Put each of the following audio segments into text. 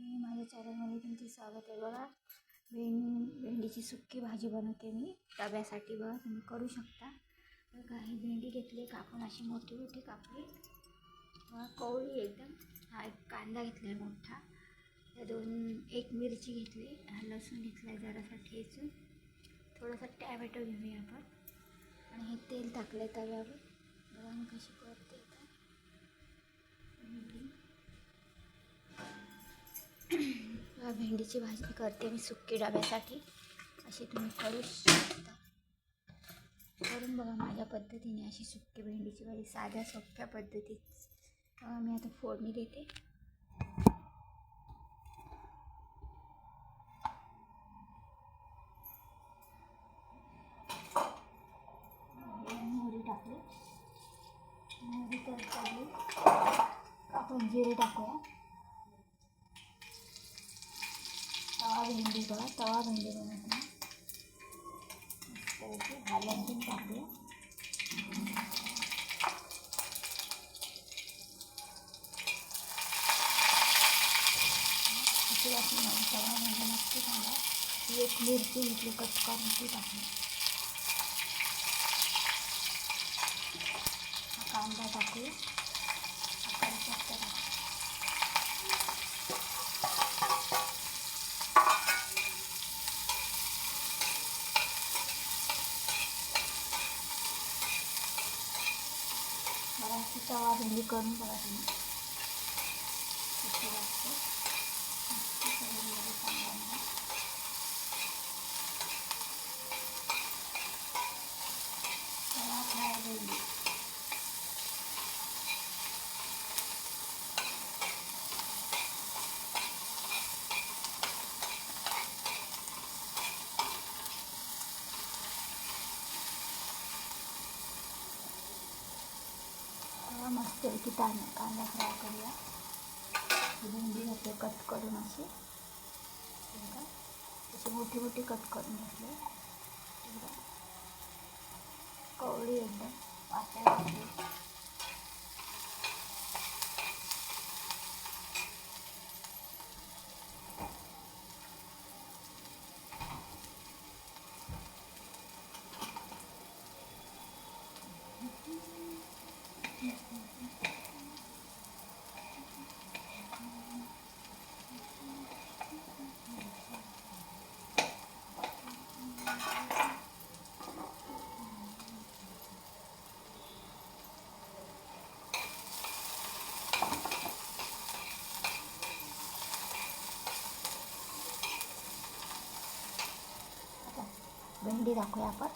मी माझ्या चॅनलमध्ये तुमचे स्वागत आहे. बघा भें भेंडीची सुक्की भाजी बनवते मी. डब्यासाठी बघा तुम्ही करू शकता. बघा ही भेंडी घेतली कापून अशी मोठी मोठी कापली. बघा कवळी एकदम. हा एक कांदा घेतला आहे मोठा. त्या दोन एक मिरची घेतली. हा लसूण घेतला आहे जरासा ठेचून थोडासा टॅमॅटो घेऊया आपण. आणि हे तेल टाकलं आहे तव्यावर. बघा मी कशी करते आता भेंडी किंवा भेंडीची भाजी करते मी सुक्की डब्यासाठी. अशी तुम्ही करू शकता. करून बघा माझ्या पद्धतीने अशी सुक्की भेंडीची भाजी साध्या सोप्या पद्धतीत. मी आता फोडणी देते. मोहरी टाकली. मोहरी तडतडली. आपण जिरे टाकूया तवा भेंडी बघा तवा भेंडी बनवते. मस्तपैकी भाज्यांतून टाकूया किती वाटली माझी तवा नक्की सांगा ही एक मिरची घेतली कट करून ती टाकली कांदा टाकूया हा कढीपत्ता टाकूया मला अशी तवा भेंडी करून बघा तुम्ही कशी लागते मस्त करून बघा चांगला तवा फ्राय भेंडी तवा मस्त की कांदा कांदा फ्राय करूया. भेंडी घेतली कट करून अशी अशी मोठी मोठी कट करून घेतली. कवळी एकदम वाटायला लागली. आता भेंडी दाखवूया आपण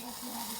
अशी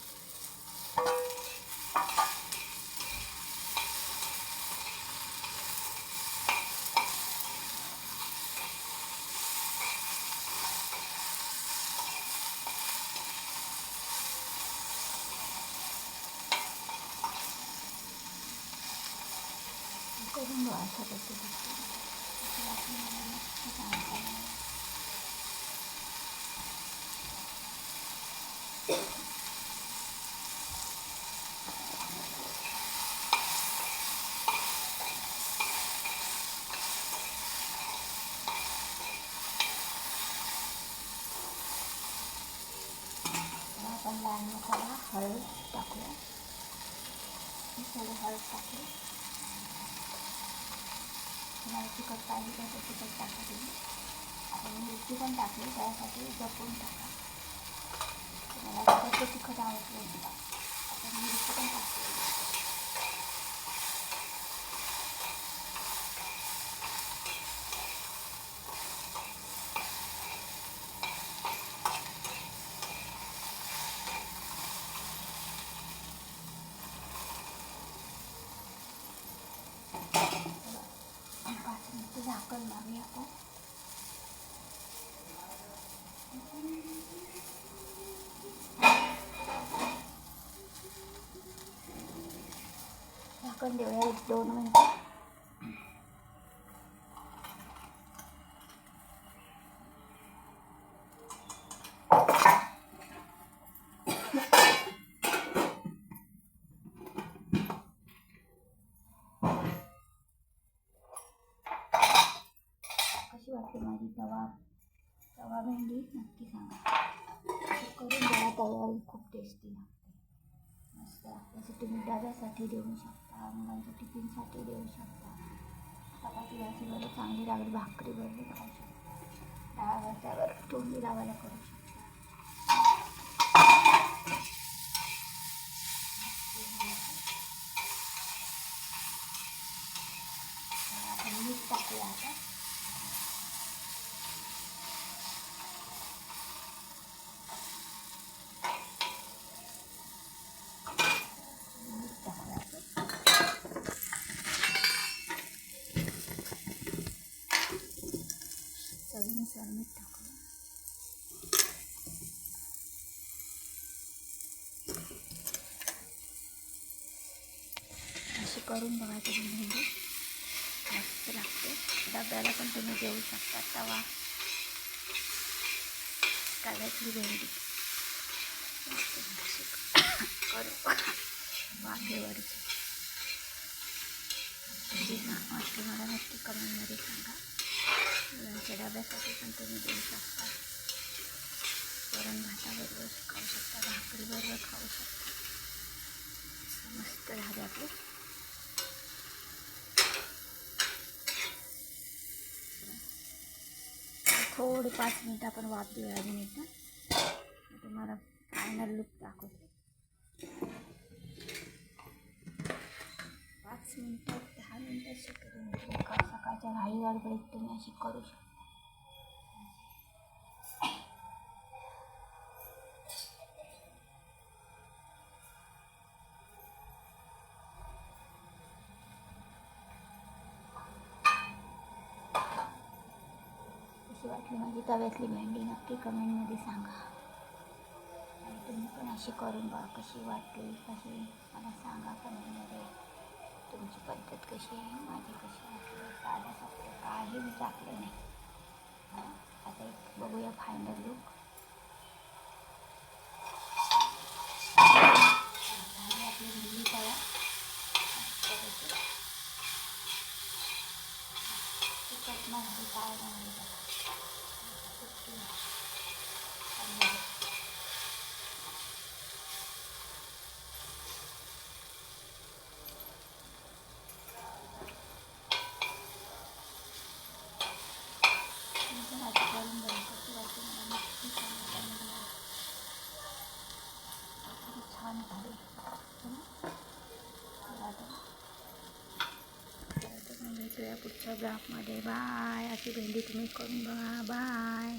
तवा फ्राय भेंडी नंतर अशी करून बघा साधी पद्धतीची. मस्तपैकी. अशी तेलात mix करून घ्यायचं कांदा. हा एक तुम्हाला तिखट पाहिजे तर तिखट टाका तुम्ही. आपण मिरची पण टाकली त्यासाठी जपून टाका. तुम्हाला तिखट तिखट आवडलं आपण मिरची पण टाकली. mami ako. Ako hindi ko yalit doon naman ito. Yeah. भेंडी नक्की सांगा. करून बघा तयारी खूप टेस्टी लागते. मस्त जसं तुम्ही डब्यासाठी देऊ शकता मुलांच्या टिफिनसाठी देऊ शकता. चपाती भाजी चांगली लागली भाकरी बरोबर खाऊ शकता. डाळ भाज्यावर तोंडी लावायला करू शकता. मीठ टाकूया आता मीठ टाकूया आपण चवीनुसार मीठ टाकू अशी करून बघा तुम्ही भेंडी मस्त लागते. डब्याला पण तुम्ही देऊ शकता. तवा. तव्यातली भेंडी. करू वाफेवरची. कशी ना मला नक्की कमेंटमध्ये सांगा. मुलांच्या डब्यासाठी पण तुम्ही देऊ शकता. वरण भाताबरोबर खाऊ शकता भाकरीबरोबर खाऊ शकता. मस्त झाले आपले. थोडी पाच मिनटं आपण वाफ देऊया अजून एकदा. तुम्हाला फायनल लुक दाखवते. पाच मिनटं. दहा मिनटं सकाळच्या घाई गडबडीत तुम्ही अशी करू शकता. कशी वाटली माझी तव्यातली भेंडी नक्की कमेंटमध्ये सांगा. आणि तुम्ही पण अशी करून बघा कशी वाटली कशी मला सांगा कमेंटमध्ये तुमची पद्धत कशी आहे? माझी कशी आहे? साधं सोपं काही मी टाकलं नाही. आता एक बघूया फायनल लुक आपली भेंडी तवा मस्तपैकी. तिखट नाही काय नाही बघा. सुकी. चांगलं. मी पण अशी करून बघेन. कशी वाटते मला नक्की सांगा comment मध्ये. किती छान झाली है ना? चला आता. तर आता आपण भेटूया पुढच्या ब्लॉगमध्ये. बाय. अशी भेंडी तुम्ही करून बघा. बाय.